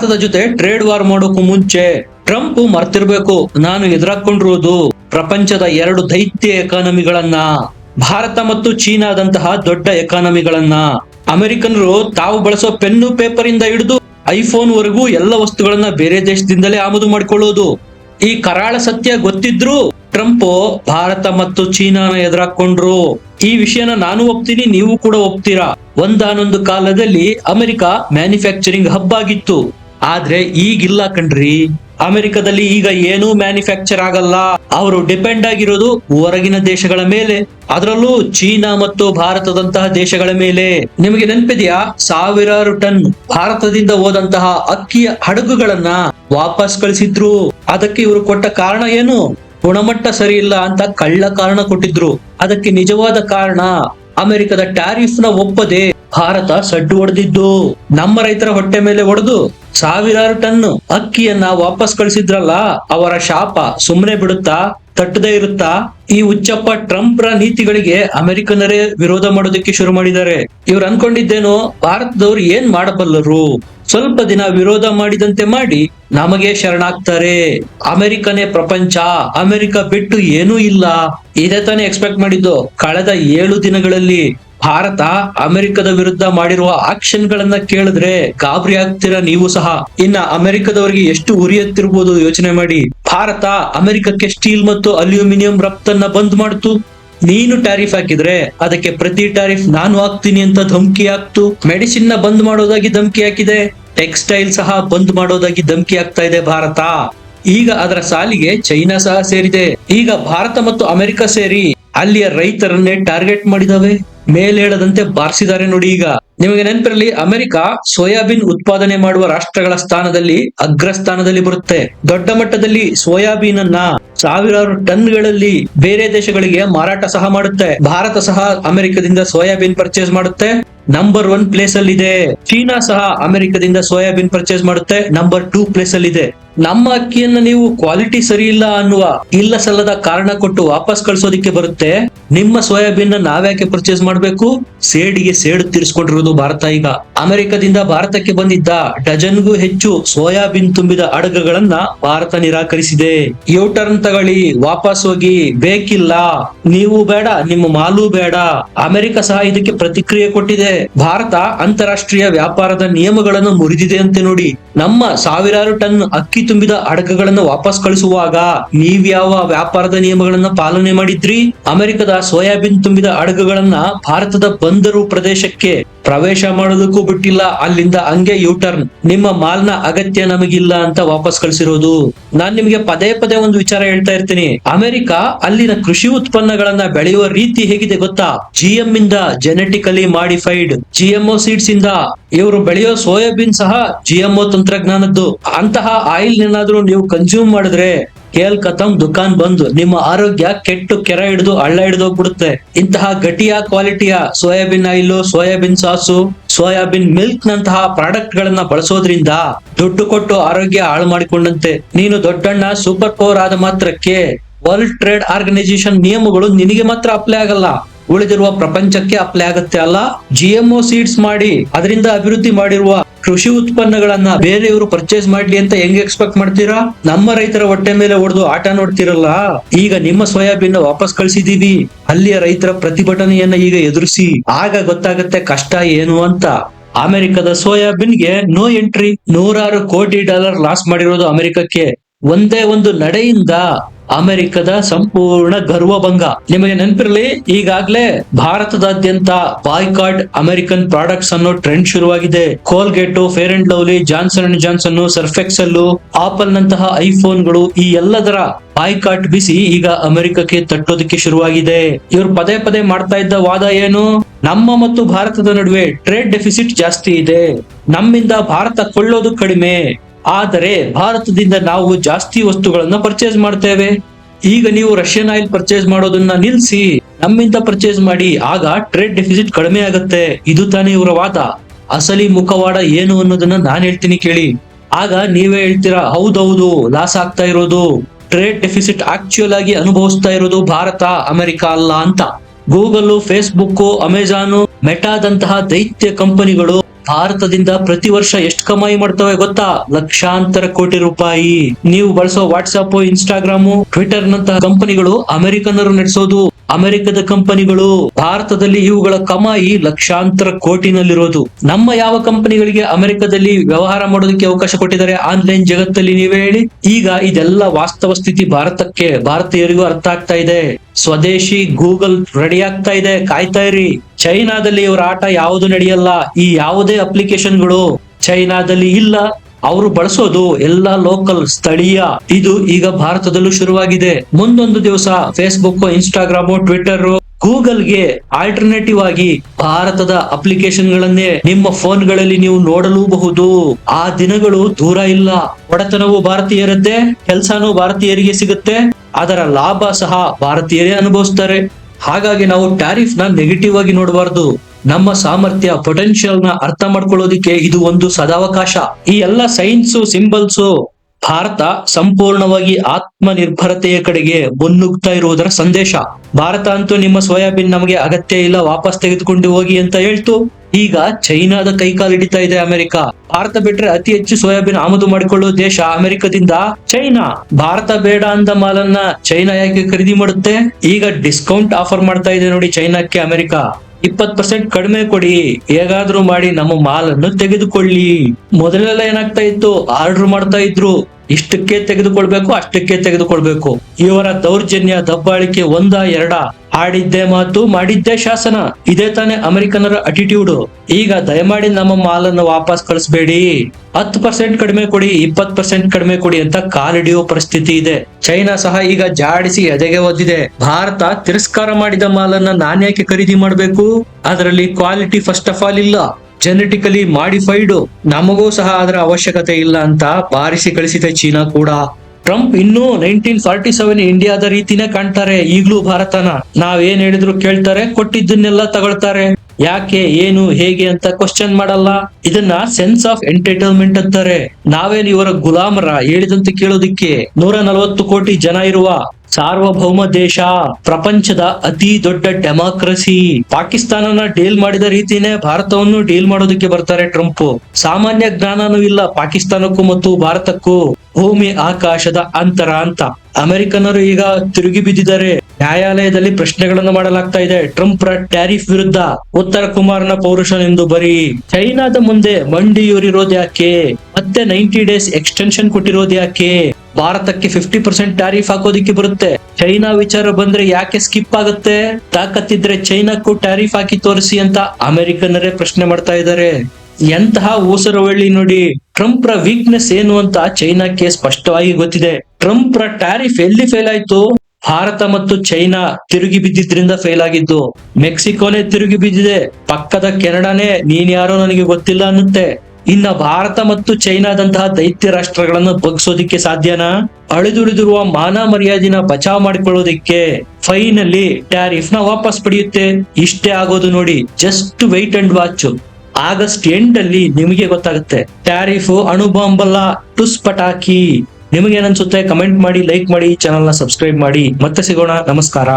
ಭಾರತದ ಜೊತೆ trade war ಮಾಡೋಕು ಮುಂಚೆ ಟ್ರಂಪ್ ಮರ್ತಿರ್ಬೇಕು. ನಾನು ಎದುರಾಕೊಂಡಿರುವುದು ಪ್ರಪಂಚದ ಎರಡು ದೈತ್ಯ ಎಕಾನಮಿಗಳನ್ನ ಭಾರತ ಮತ್ತು ಚೀನಾದಂತಹ ದೊಡ್ಡ ಎಕಾನಮಿಗಳನ್ನ ಅಮೆರಿಕನರು ತಾವು ಬಳಸೋ ಪೆನ್ನು ಪೇಪರ್ ಇಂದ ಹಿಡಿದು ಐಫೋನ್ ವರೆಗೂ ಎಲ್ಲ ವಸ್ತುಗಳನ್ನ ಬೇರೆ ದೇಶದಿಂದಲೇ ಆಮದು ಮಾಡಿಕೊಳ್ಳೋದು. ಈ ಕರಾಳ ಸತ್ಯ ಗೊತ್ತಿದ್ರು ಟ್ರಂಪ್ ಭಾರತ ಮತ್ತು ಚೀನಾನ ಎದುರಾಕೊಂಡ್ರು. ಈ ವಿಷಯನ ನಾನು ಒಪ್ತೀನಿ, ನೀವು ಕೂಡ ಒಪ್ತೀರಾ? ಒಂದಾನೊಂದು ಕಾಲದಲ್ಲಿ ಅಮೆರಿಕ ಮ್ಯಾನುಫ್ಯಾಕ್ಚರಿಂಗ್ ಹಬ್ ಆಗಿತ್ತು. ಆದ್ರೆ ಈಗಿಲ್ಲ ಕಣ್ರಿ. ಅಮೆರಿಕದಲ್ಲಿ ಈಗ ಏನೂ ಮ್ಯಾನುಫ್ಯಾಕ್ಚರ್ ಆಗಲ್ಲ. ಅವರು ಡಿಪೆಂಡ್ ಆಗಿರೋದು ಹೊರಗಿನ ದೇಶಗಳ ಮೇಲೆ. ಅದರಲ್ಲೂ ಚೀನಾ ಮತ್ತು ಭಾರತದಂತಹ ದೇಶಗಳ ಮೇಲೆ. ನಿಮಗೆ ನೆನಪಿದೆಯಾ? ಸಾವಿರಾರು ಟನ್ ಭಾರತದಿಂದ ಹೋದಂತಹ ಅಕ್ಕಿಯ ಹಡಗುಗಳನ್ನ ವಾಪಸ್ ಕಳಿಸಿದ್ರು. ಅದಕ್ಕೆ ಇವರು ಕೊಟ್ಟ ಕಾರಣ ಏನು? ಗುಣಮಟ್ಟ ಸರಿ ಇಲ್ಲ ಅಂತ ಕಳ್ಳ ಕಾರಣ ಕೊಟ್ಟಿದ್ರು. ಅದಕ್ಕೆ ನಿಜವಾದ ಕಾರಣ ಅಮೆರಿಕದ ಟ್ಯಾರಿಫ್ನ ಒಪ್ಪದೆ ಭಾರತ ಸಡ್ಡು ಹೊಡೆದಿದ್ದು, ನಮ್ಮ ರೈತರ ಹೊಟ್ಟೆ ಮೇಲೆ ಹೊಡೆದು ಸಾವಿರಾರು ಟನ್ ಅಕ್ಕಿಯನ್ನ ವಾಪಸ್ ಕಳಿಸಿದ್ರಲ್ಲ, ಅವರ ಶಾಪ ಸುಮ್ಮನೆ ಬಿಡುತ್ತಾ, ತಟ್ಟದೇ ಇರುತ್ತಾ? ಈ ಉಚ್ಚಪ್ಪ ಟ್ರಂಪ್ ರ ನೀತಿಗಳಿಗೆ ಅಮೆರಿಕನರೇ ವಿರೋಧ ಮಾಡೋದಕ್ಕೆ ಶುರು ಮಾಡಿದ್ದಾರೆ. ಇವ್ರು ಅನ್ಕೊಂಡಿದ್ದೇನೋ, ಭಾರತದವ್ರು ಏನ್ ಮಾಡಬಲ್ಲರು? ಸ್ವಲ್ಪ ದಿನ ವಿರೋಧ ಮಾಡಿದಂತೆ ಮಾಡಿ ನಮಗೆ ಶರಣಾಗ್ತಾರೆ. ಅಮೆರಿಕನೇ ಪ್ರಪಂಚ, ಅಮೆರಿಕ ಬಿಟ್ಟು ಏನೂ ಇಲ್ಲ. ಇದೇ ತಾನೇ ಎಕ್ಸ್ಪೆಕ್ಟ್ ಮಾಡಿದ್ದು. ಕಳೆದ ಏಳು ದಿನಗಳಲ್ಲಿ ಭಾರತ ಅಮೆರಿಕದ ವಿರುದ್ಧ ಮಾಡಿರುವ ಆಕ್ಷನ್ ಗಳನ್ನ ಕೇಳಿದ್ರೆ ಗಾಬರಿ ಆಗ್ತೀರಾ ನೀವು ಸಹ? ಇನ್ನ ಅಮೆರಿಕದವರಿಗೆ ಎಷ್ಟು ಉರಿಯತ್ತಿರ್ಬೋದು ಯೋಚನೆ ಮಾಡಿ. ಭಾರತ ಅಮೆರಿಕಕ್ಕೆ ಸ್ಟೀಲ್ ಮತ್ತು ಅಲ್ಯೂಮಿನಿಯಂ ರಫ್ತನ್ನ ಬಂದ್ ಮಾಡ್ತು. ನೀನು ಟ್ಯಾರಿಫ್ ಹಾಕಿದ್ರೆ ಅದಕ್ಕೆ ಪ್ರತಿ ಟ್ಯಾರಿಫ್ ನಾನು ಹಾಕ್ತೀನಿ ಅಂತ ಧಮಕಿ ಹಾಕ್ತು. ಮೆಡಿಸಿನ್ನ ಬಂದ್ ಮಾಡೋದಾಗಿ ಧಮಕಿ ಹಾಕಿದೆ. ಟೆಕ್ಸ್ಟೈಲ್ ಸಹ ಬಂದ್ ಮಾಡೋದಾಗಿ ಧಮಕಿ ಹಾಕ್ತಾ ಇದೆ ಭಾರತ. ಈಗ ಅದರ ಸಾಲಿಗೆ ಚೈನಾ ಸಹ ಸೇರಿದೆ. ಈಗ ಭಾರತ ಮತ್ತು ಅಮೆರಿಕ ಸೇರಿ ಅಲ್ಲಿಯ ರೈತರನ್ನೇ ಟಾರ್ಗೆಟ್ ಮಾಡಿದವೆ. ಮೇಲೇಳದಂತೆ ಬಾರಿಸಿದ್ದಾರೆ ನೋಡಿ ಈಗ. ನಿಮಗೆ ನೆನಪಿರಲಿ, ಅಮೆರಿಕ ಸೋಯಾಬೀನ್ ಉತ್ಪಾದನೆ ಮಾಡುವ ರಾಷ್ಟ್ರಗಳ ಸ್ಥಾನದಲ್ಲಿ ಅಗ್ರ ಸ್ಥಾನದಲ್ಲಿ ಬರುತ್ತೆ. ದೊಡ್ಡ ಮಟ್ಟದಲ್ಲಿ ಸೋಯಾಬೀನ್ ಅನ್ನ ಸಾವಿರಾರು ಟನ್ಗಳಲ್ಲಿ ಬೇರೆ ದೇಶಗಳಿಗೆ ಮಾರಾಟ ಸಹ ಮಾಡುತ್ತೆ. ಭಾರತ ಸಹ ಅಮೆರಿಕದಿಂದ ಸೋಯಾಬೀನ್ ಪರ್ಚೇಸ್ ಮಾಡುತ್ತೆ. ನಂಬರ್ ಒನ್ ಪ್ಲೇಸ್ ಅಲ್ಲಿ ಇದೆ ಚೀನಾ ಸಹ ಅಮೆರಿಕದಿಂದ ಸೋಯಾಬೀನ್ ಪರ್ಚೇಸ್ ಮಾಡುತ್ತೆ. ನಂಬರ್ ಟೂ ಪ್ಲೇಸ್ ಅಲ್ಲಿ ಇದೆ ನಮ್ಮ ಅಕ್ಕಿಯನ್ನ ನೀವು ಕ್ವಾಲಿಟಿ ಸರಿ ಇಲ್ಲ ಅನ್ನುವ ಇಲ್ಲ ಸಲ್ಲದ ಕಾರಣ ಕೊಟ್ಟು ವಾಪಸ್ ಕಳ್ಸೋದಿಕ್ಕೆ ಬರುತ್ತೆ. ನಿಮ್ಮ ಸೋಯಾಬೀನ್ ನಾವ್ಯಾಕೆ ಪರ್ಚೇಸ್ ಮಾಡಬೇಕು? ಸೇಡಿಗೆ ಸೇಡು ತೀರಿಸ್ಕೊಂಡಿರೋದು ಭಾರತ ಈಗ. ಅಮೆರಿಕದಿಂದ ಭಾರತಕ್ಕೆ ಬಂದಿದ್ದ ಡಜನ್ಗೂ ಹೆಚ್ಚು ಸೋಯಾಬೀನ್ ತುಂಬಿದ ಅಡಗಗಳನ್ನ ಭಾರತ ನಿರಾಕರಿಸಿದೆ. ಯೋ ಟರ್ನ್ ತಗೊಳ್ಳಿ, ವಾಪಸ್ ಹೋಗಿ, ಬೇಕಿಲ್ಲ. ನೀವು ಬೇಡ, ನಿಮ್ಮ ಮಾಲು ಬೇಡ. ಅಮೆರಿಕ ಸಹ ಇದಕ್ಕೆ ಪ್ರತಿಕ್ರಿಯೆ ಕೊಟ್ಟಿದೆ. ಭಾರತ ಅಂತಾರಾಷ್ಟ್ರೀಯ ವ್ಯಾಪಾರದ ನಿಯಮಗಳನ್ನು ಮುರಿದಿದೆ ಅಂತೆ ನೋಡಿ. ನಮ್ಮ ಸಾವಿರಾರು ಟನ್ ಅಕ್ಕಿ ತುಂಬಿದ ಅಡಕಗಳನ್ನು ವಾಪಸ್ ಕಳಿಸುವಾಗ ನೀವ್ಯಾವ ವ್ಯಾಪಾರದ ನಿಯಮಗಳನ್ನ ಪಾಲನೆ ಮಾಡಿದ್ರಿ? ಅಮೆರಿಕದ ಸೋಯಾಬೀನ್ ತುಂಬಿದ ಹಡಗುಗಳನ್ನ ಭಾರತದ ಬಂದರು ಪ್ರದೇಶಕ್ಕೆ ಪ್ರವೇಶ ಮಾಡೋದಕ್ಕೂ ಬಿಟ್ಟಿಲ್ಲ, ಅಲ್ಲಿಂದ ಹಂಗೆ ಯೂಟರ್ನ್ ನಿಮ್ಮ ಮಾಲ್ನ ಅಗತ್ಯ ನಮಗಿಲ್ಲ ಅಂತ ವಾಪಸ್ ಕಳಿಸಿರೋದು. ನಾನ್ ನಿಮ್ಗೆ ಪದೇ ಪದೇ ಒಂದು ವಿಚಾರ ಹೇಳ್ತಾ ಇರ್ತೀನಿ. ಅಮೆರಿಕ ಅಲ್ಲಿನ ಕೃಷಿ ಉತ್ಪನ್ನಗಳನ್ನ ಬೆಳೆಯುವ ರೀತಿ ಹೇಗಿದೆ ಗೊತ್ತಾ? ಜಿಎಂ ಇಂದ ಜೆನೆಟಿಕಲಿ ಮಾಡಿಫೈಡ್ ಜಿಎಂಒ ಸೀಡ್ಸ್ ಇಂದ. ಇವರು ಬೆಳೆಯೋ ಸೋಯಾಬೀನ್ ಸಹ ಜಿಎಂಒ ತಂತ್ರಜ್ಞಾನದ್ದು. ಅಂತಹ ಆಯಿಲ್ ಏನಾದ್ರೂ ನೀವು ಕನ್ಸ್ಯೂಮ್ ಮಾಡಿದ್ರೆ ಕೇಲ್ ಕತಮ್ ದುಕಾನ್ ಬಂದು ನಿಮ್ಮ ಆರೋಗ್ಯ ಕೆಟ್ಟು ಕೆರೆ ಹಿಡಿದು ಹಳ್ಳ ಹಿಡಿದು ಹೋಗ್ಬಿಡುತ್ತೆ. ಇಂತಹ ಗಟ್ಟಿಯ ಕ್ವಾಲಿಟಿಯ soybean oil, soybean sauce, soybean milk ನಂತಹ ಪ್ರಾಡಕ್ಟ್ ಗಳನ್ನ ಬಳಸೋದ್ರಿಂದ ದುಡ್ಡು ಕೊಟ್ಟು ಆರೋಗ್ಯ ಹಾಳು ಮಾಡಿಕೊಂಡಂತೆ. ನೀನು ದೊಡ್ಡಣ್ಣ, ಸೂಪರ್ ಪವರ್ ಆದ ಮಾತ್ರಕ್ಕೆ ವರ್ಲ್ಡ್ ಟ್ರೇಡ್ ಆರ್ಗನೈಸೇಷನ್ ನಿಯಮಗಳು ನಿನಗೆ ಮಾತ್ರ ಅಪ್ಲೈ ಆಗಲ್ಲ. ಉಳಿದಿರುವ ಪ್ರಪಂಚಕ್ಕೆ ಅಪ್ಲೈ ಆಗುತ್ತೆ ಅಲ್ಲ? ಜಿಎಂಒ ಸೀಡ್ಸ್ ಮಾಡಿ, ಅದರಿಂದ ಅಭಿವೃದ್ಧಿ ಮಾಡಿರುವ ಕೃಷಿ ಉತ್ಪನ್ನಗಳನ್ನ ಬೇರೆಯವರು ಪರ್ಚೇಸ್ ಮಾಡ್ಲಿ ಅಂತ ಹೆಂಗ್ ಎಕ್ಸ್ಪೆಕ್ಟ್ ಮಾಡ್ತೀರಾ? ನಮ್ಮ ರೈತರ ಹೊಟ್ಟೆ ಮೇಲೆ ಹೊಡೆದು ಆಟ ನೋಡ್ತಿರಲ್ಲ? ಈಗ ನಿಮ್ಮ ಸೋಯಾಬೀನ್ ವಾಪಸ್ ಕಳ್ಸಿದೀವಿ. ಅಲ್ಲಿಯ ರೈತರ ಪ್ರತಿಭಟನೆಯನ್ನ ಈಗ ಎದುರಿಸಿ. ಆಗ ಗೊತ್ತಾಗುತ್ತೆ ಕಷ್ಟ ಏನು ಅಂತ. ಅಮೆರಿಕದ ಸೋಯಾಬೀನ್ಗೆ ನೋ ಎಂಟ್ರಿ ನೂರಾರು ಕೋಟಿ ಡಾಲರ್ ಲಾಸ್ ಮಾಡಿರೋದು ಅಮೆರಿಕಕ್ಕೆ. ಒಂದೇ ಒಂದು ನಡೆಯಿಂದ ಅಮೆರಿಕದ ಸಂಪೂರ್ಣ ಗರ್ವಭಂಗ. ನಿಮಗೆ ನೆನಪಿರಲಿ, ಈಗಾಗ್ಲೇ ಭಾರತದಾದ್ಯಂತ ಬಾಯ್ಕಾಟ್ ಅಮೆರಿಕನ್ ಪ್ರಾಡಕ್ಟ್ಸ್ ಅನ್ನೋ ಟ್ರೆಂಡ್ ಶುರುವಾಗಿದೆ. Colgate, fair and lovely, Johnson and Johnson Surf Excel Apple ನಂತಹ ಐಫೋನ್ಗಳು ಈ ಎಲ್ಲದರ ಬಾಯ್ಕಾಟ್ ಬಿಸಿ ಈಗ ಅಮೆರಿಕಕ್ಕೆ ತಟ್ಟೋದಕ್ಕೆ ಶುರುವಾಗಿದೆ. ಇವರು ಪದೇ ಪದೇ ಮಾಡ್ತಾ ಇದ್ದ ವಾದ ಏನು? ನಮ್ಮ ಮತ್ತು ಭಾರತದ ನಡುವೆ ಟ್ರೇಡ್ ಡೆಫಿಸಿಟ್ ಜಾಸ್ತಿ ಇದೆ. ನಮ್ಮಿಂದ ಭಾರತ ಕೊಳ್ಳೋದು ಕಡಿಮೆ. ಆದರೆ ಭಾರತದಿಂದ ನಾವು ಜಾಸ್ತಿ ವಸ್ತುಗಳನ್ನ ಪರ್ಚೇಸ್ ಮಾಡ್ತೇವೆ. ಈಗ ನೀವು ರಷ್ಯನ್ ಆಯಿಲ್ ಪರ್ಚೇಸ್ ಮಾಡೋದನ್ನ ನಿಲ್ಸಿ, ನಮ್ಮಿಂದ ಪರ್ಚೇಸ್ ಮಾಡಿ, ಆಗ ಟ್ರೇಡ್ ಡೆಫಿಸಿಟ್ ಕಡಿಮೆ ಆಗುತ್ತೆ. ಇದು ತಾನೇ ಇವರ ವಾದ. ಅಸಲಿ ಮುಖವಾಡ ಏನು ಅನ್ನೋದನ್ನ ನಾನು ಹೇಳ್ತೀನಿ ಕೇಳಿ. ಆಗ ನೀವೇ ಹೇಳ್ತೀರಾ, ಹೌದೌದು, ಲಾಸ್ ಆಗ್ತಾ ಇರೋದು. ಟ್ರೇಡ್ ಡೆಫಿಸಿಟ್ ಆಕ್ಚುಯಲ್ ಆಗಿ ಅನುಭವಿಸ್ತಾ ಇರೋದು ಭಾರತ, ಅಮೆರಿಕ ಅಲ್ಲ ಅಂತ. ಗೂಗಲ್ ಫೇಸ್ಬುಕ್ ಅಮೆಜಾನ್ ಮೆಟಾದಂತಹ ದೈತ್ಯ ಕಂಪನಿಗಳು ಭಾರತದಿಂದ ಪ್ರತಿ ವರ್ಷ ಎಷ್ಟು ಕಮಾಯಿ ಮಾಡ್ತವೆ ಗೊತ್ತಾ? ಲಕ್ಷಾಂತರ ಕೋಟಿ ರೂಪಾಯಿ. ನೀವು ಬಳಸೋ ವಾಟ್ಸ್ಆಪ್ ಇನ್ಸ್ಟಾಗ್ರಾಮ್ ಟ್ವಿಟರ್ ನಂತಹ ಕಂಪನಿಗಳು ಅಮೆರಿಕನ್ನರು ನಡೆಸೋದು. ಅಮೆರಿಕದ ಕಂಪನಿಗಳು ಭಾರತದಲ್ಲಿ ಇವುಗಳ ಕಮಾಯಿ ಲಕ್ಷಾಂತರ ಕೋಟಿನಲ್ಲಿರೋದು. ನಮ್ಮ ಯಾವ ಕಂಪನಿಗಳಿಗೆ ಅಮೆರಿಕದಲ್ಲಿ ವ್ಯವಹಾರ ಮಾಡೋದಕ್ಕೆ ಅವಕಾಶ ಕೊಟ್ಟಿದ್ದಾರೆ ಆನ್ಲೈನ್ ಜಗತ್ತಲ್ಲಿ ನೀವೇ ಹೇಳಿ. ಈಗ ಇದೆಲ್ಲ ವಾಸ್ತವ ಸ್ಥಿತಿ ಭಾರತಕ್ಕೆ, ಭಾರತೀಯರಿಗೂ ಅರ್ಥ ಆಗ್ತಾ ಇದೆ. ಸ್ವದೇಶಿ ಗೂಗಲ್ ರೆಡಿ ಆಗ್ತಾ ಇದೆ. ಕಾಯ್ತಾ ಇರಿ. ಚೈನಾದಲ್ಲಿ ಇವರ ಆಟ ಯಾವುದು ನಡೆಯಲ್ಲ, ಈ ಯಾವುದೇ ಅಪ್ಲಿಕೇಶನ್ಗಳು ಚೈನಾದಲ್ಲಿ ಇಲ್ಲ. ಅವರು ಬಳಸೋದು ಎಲ್ಲಾ ಲೋಕಲ್ ಸ್ಥಳೀಯ. ಇದು ಈಗ ಭಾರತದಲ್ಲೂ ಶುರುವಾಗಿದೆ. ಮುಂದೊಂದು ದಿವಸ ಫೇಸ್ಬುಕ್ ಇನ್ಸ್ಟಾಗ್ರಾಮ್ ಟ್ವಿಟರ್ ಗೂಗಲ್ಗೆ ಆಲ್ಟರ್ನೇಟಿವ್ ಆಗಿ ಭಾರತದ ಅಪ್ಲಿಕೇಶನ್ ಗಳನ್ನೇ ನಿಮ್ಮ ಫೋನ್ಗಳಲ್ಲಿ ನೀವು ನೋಡಲೂಬಹುದು. ಆ ದಿನಗಳು ದೂರ ಇಲ್ಲ. ಒಡೆತನವು ಭಾರತೀಯರದ್ದೇ, ಕೆಲಸನೂ ಭಾರತೀಯರಿಗೆ ಸಿಗುತ್ತೆ. ಅದರ ಲಾಭ ಸಹ ಭಾರತೀಯರೇ ಅನುಭವಿಸ್ತಾರೆ. ಹಾಗಾಗಿ ನಾವು ಟ್ಯಾರಿಫ್ನ ನೆಗೆಟಿವ್ ಆಗಿ ನೋಡಬಾರ್ದು. ನಮ್ಮ ಸಾಮರ್ಥ್ಯ ಪೊಟೆನ್ಶಿಯಲ್ನ ಅರ್ಥ ಮಾಡ್ಕೊಳ್ಳೋದಿಕ್ಕೆ ಇದು ಒಂದು ಸದಾವಕಾಶ. ಈ ಎಲ್ಲ ಸೈನ್ಸ್ ಸಿಂಬಲ್ಸ್ ಭಾರತ ಸಂಪೂರ್ಣವಾಗಿ ಆತ್ಮನಿರ್ಭರತೆಯ ಕಡೆಗೆ ಮುನ್ನುಗ್ತಾ ಇರುವುದರ ಸಂದೇಶ. ಭಾರತ ಅಂತೂ ನಿಮ್ಮ ಸೋಯಾಬೀನ್ ನಮಗೆ ಅಗತ್ಯ ಇಲ್ಲ, ವಾಪಸ್ ತೆಗೆದುಕೊಂಡು ಹೋಗಿ ಅಂತ ಹೇಳ್ತು. ಈಗ ಚೈನಾದ ಕೈಕಾಲು ಹಿಡಿತಾ ಇದೆ ಅಮೆರಿಕ. ಭಾರತ ಬಿಟ್ರೆ ಅತಿ ಹೆಚ್ಚು ಸೋಯಾಬೀನ್ ಆಮದು ಮಾಡಿಕೊಳ್ಳುವ ದೇಶ ಅಮೆರಿಕದಿಂದ ಚೈನಾ. ಭಾರತ ಬೇಡ ಅಂದ ಮಾಲನ್ನ ಚೈನಾ ಯಾಕೆ ಖರೀದಿ ಮಾಡುತ್ತೆ? ಈಗ ಡಿಸ್ಕೌಂಟ್ ಆಫರ್ ಮಾಡ್ತಾ ಇದೆ ನೋಡಿ ಚೈನಾಕ್ಕೆ ಅಮೆರಿಕ. ಇಪ್ಪತ್ ಪರ್ಸೆಂಟ್ ಕಡಿಮೆ ಕೊಡಿ. ಹೇಗಾದ್ರೂ ಮಾಡಿ ನಮ್ಮ ಮಾಲನ್ನು ತೆಗೆದುಕೊಳ್ಳಿ. ಮೊದಲೆಲ್ಲ ಏನಾಗ್ತಾ ಇತ್ತು? ಆರ್ಡರ್ ಮಾಡ್ತಾ ಇದ್ರು. ಇಷ್ಟಕ್ಕೆ ತೆಗೆದುಕೊಳ್ಬೇಕು, ಅಷ್ಟಕ್ಕೆ ತೆಗೆದುಕೊಳ್ಬೇಕು. ಇವರ ದೌರ್ಜನ್ಯ ದಬ್ಬಾಳಿಕೆ ಒಂದ ಎರಡ. ಆಡಿದ್ದೇ ಮಾತು ಮಾಡಿದ್ದೇ ಶಾಸನ. ಇದೇ ತಾನೇ ಅಮೆರಿಕನರ ಅಟಿಟ್ಯೂಡ್ ಈಗ ದಯಮಾಡಿ ನಮ್ಮ ಮಾಲನ್ನು ವಾಪಸ್ ಕಳಿಸ್ಬೇಡಿ. ಹತ್ತು ಪರ್ಸೆಂಟ್ ಕಡಿಮೆ ಕೊಡಿ ಇಪ್ಪತ್ ಪರ್ಸೆಂಟ್ ಕಡಿಮೆ ಕೊಡಿ ಅಂತ ಕಾಲಿಡಿಯೋ ಪರಿಸ್ಥಿತಿ ಇದೆ. ಚೈನಾ ಸಹ ಈಗ ಜಾಡಿಸಿ ಎದೆಗೆ ಒದ್ದಿದೆ. ಭಾರತ ತಿರಸ್ಕಾರ ಮಾಡಿದ ಮಾಲನ್ನ ನಾನ್ಯಾಕೆ ಖರೀದಿ ಮಾಡಬೇಕು? ಅದರಲ್ಲಿ ಕ್ವಾಲಿಟಿ ಫಸ್ಟ್ ಆಫ್ ಆಲ್ ಇಲ್ಲ. ಜೆನೆಟಿಕಲಿ ಮಾಡಿಫೈಡ್ ನಮಗೂ ಸಹ ಅದರ ಅವಶ್ಯಕತೆ ಇಲ್ಲ ಅಂತ ಬಾರಿಸಿ ಕಳಿಸಿದೆ ಚೀನಾ ಕೂಡ. ಟ್ರಂಪ್ ಇನ್ನು ನೈನ್ಟೀನ್ ಫಾರ್ಟಿ ಸೆವೆನ್ ಇಂಡಿಯಾದ ರೀತಿನೇ ಕಾಣ್ತಾರೆ ಈಗ್ಲೂ ಭಾರತನ. ನಾವ್ ಏನ್ ಹೇಳಿದ್ರು ಕೇಳ್ತಾರೆ, ಕೊಟ್ಟಿದ್ದನ್ನೆಲ್ಲ ತಗೊಳ್ತಾರೆ. ಯಾಕೆ, ಏನು, ಹೇಗೆ ಅಂತ ಕ್ವಶನ್ ಮಾಡಲ್ಲ. ಇದನ್ನ ಸೆನ್ಸ್ ಆಫ್ ಎಂಟರ್ಟೈನ್ಮೆಂಟ್ ಅಂತಾರೆ. ನಾವೇನ್ ಇವರ ಗುಲಾಮರ ಹೇಳಿದಂತೆ ಕೇಳೋದಿಕ್ಕೆ ನೂರ ನಲವತ್ತು ಕೋಟಿ ಜನ ಇರುವ ಸಾರ್ವಭೌಮ ದೇಶ, ಪ್ರಪಂಚದ ಅತಿ ದೊಡ್ಡ ಡೆಮಾಕ್ರಸಿ. ಪಾಕಿಸ್ತಾನನ ಡೀಲ್ ಮಾಡಿದ ರೀತಿನೇ ಭಾರತವನ್ನು ಡೀಲ್ ಮಾಡೋದಕ್ಕೆ ಬರ್ತಾರೆ ಟ್ರಂಪ್. ಸಾಮಾನ್ಯ ಜ್ಞಾನನೂ ಇಲ್ಲ ಪಾಕಿಸ್ತಾನಕ್ಕೂ ಮತ್ತು ಭಾರತಕ್ಕೂ. ಭೂಮಿ ಆಕಾಶದ ಅಂತರ ಅಂತ. ಅಮೆರಿಕನರು ಈಗ ತಿರುಗಿ ಬಿದ್ದಿದ್ದಾರೆ. ನ್ಯಾಯಾಲಯದಲ್ಲಿ ಪ್ರಶ್ನೆಗಳನ್ನು ಮಾಡಲಾಗ್ತಾ ಇದೆ. ಟ್ರಂಪ್ ರ ಟ್ಯಾರಿಫ್ ವಿರುದ್ಧ ಉತ್ತರ ಕುಮಾರ್ನ ಪೌರುಷನೆಂದು ಬರೀ ಚೈನಾದ ಮುಂದೆ ಮಂಡಿಯೂರಿರೋದು ಯಾಕೆ? ಮತ್ತೆ ನೈಂಟಿ ಡೇಸ್ ಎಕ್ಸ್ಟೆನ್ಷನ್ ಕೊಟ್ಟಿರೋದು ಯಾಕೆ? ಭಾರತಕ್ಕೆ ಫಿಫ್ಟಿ ಪರ್ಸೆಂಟ್ ಟ್ಯಾರಿಫ್ ಹಾಕೋದಿಕ್ಕೆ ಬರುತ್ತೆ. ಚೈನಾ ವಿಚಾರ ಬಂದ್ರೆ ಯಾಕೆ ಸ್ಕಿಪ್ ಆಗುತ್ತೆ? ತಾಕತ್ತಿದ್ರೆ ಚೈನಾಕ್ಕೂ ಟ್ಯಾರಿಫ್ ಹಾಕಿ ತೋರಿಸಿ ಅಂತ ಅಮೆರಿಕನರೇ ಪ್ರಶ್ನೆ ಮಾಡ್ತಾ ಇದ್ದಾರೆ. ಎಂತಹ ಊಸರವಳ್ಳಿ ನೋಡಿ ಟ್ರಂಪ್ ರ ವೀಕ್ನೆಸ್ ಏನು ಅಂತ ಚೈನಾಕ್ಕೆ ಸ್ಪಷ್ಟವಾಗಿ ಗೊತ್ತಿದೆ. ಟ್ರಂಪ್ ರ ಟ್ಯಾರಿಫ್ ಎಲ್ಲಿ ಫೇಲ್ ಆಯ್ತು? ಭಾರತ ಮತ್ತು ಚೈನಾ ತಿರುಗಿ ಬಿದ್ದಿದ್ರಿಂದ ಫೇಲ್ ಆಗಿದ್ದು. ಮೆಕ್ಸಿಕೋನೇ ತಿರುಗಿ ಬಿದ್ದಿದೆ. ಪಕ್ಕದ ಕೆನಡಾನೇ ನೀನ್ ಯಾರೋ ನನಗೆ ಗೊತ್ತಿಲ್ಲ ಅನ್ನುತ್ತೆ. ಇನ್ನ ಭಾರತ ಮತ್ತು ಚೈನಾದಂತಹ ದೈತ್ಯ ರಾಷ್ಟ್ರಗಳನ್ನು ಬಗ್ಸೋದಿಕ್ಕೆ ಸಾಧ್ಯನಾ? ಅಳಿದುಳಿದಿರುವ ಮಾನ ಮರ್ಯಾದಿನ ಬಚಾವ್ ಮಾಡಿಕೊಳ್ಳೋದಿಕ್ಕೆ ಫೈನಲ್ಲಿ ಟ್ಯಾರಿಫ್ನ ವಾಪಸ್ ಪಡೆಯುತ್ತೆ. ಇಷ್ಟೇ ಆಗೋದು ನೋಡಿ. Just wait and watch August ಎಂಟಲ್ಲಿ ನಿಮಗೆ ಗೊತ್ತಾಗುತ್ತೆ. ಟ್ಯಾರಿಫ್ ಅಣು ಬಾಂಬಲ್ಲ ಟುಸ್ ಪಟಾಕಿ. ನಿಮಗೆ ಏನನ್ಸುತ್ತೆ ಕಮೆಂಟ್ ಮಾಡಿ, ಲೈಕ್ ಮಾಡಿ ಚಾನಲ್ನ ಸಬ್ಸ್ಕ್ರೈಬ್ ಮಾಡಿ. ಮತ್ತೆ ಸಿಗೋಣ. ನಮಸ್ಕಾರ.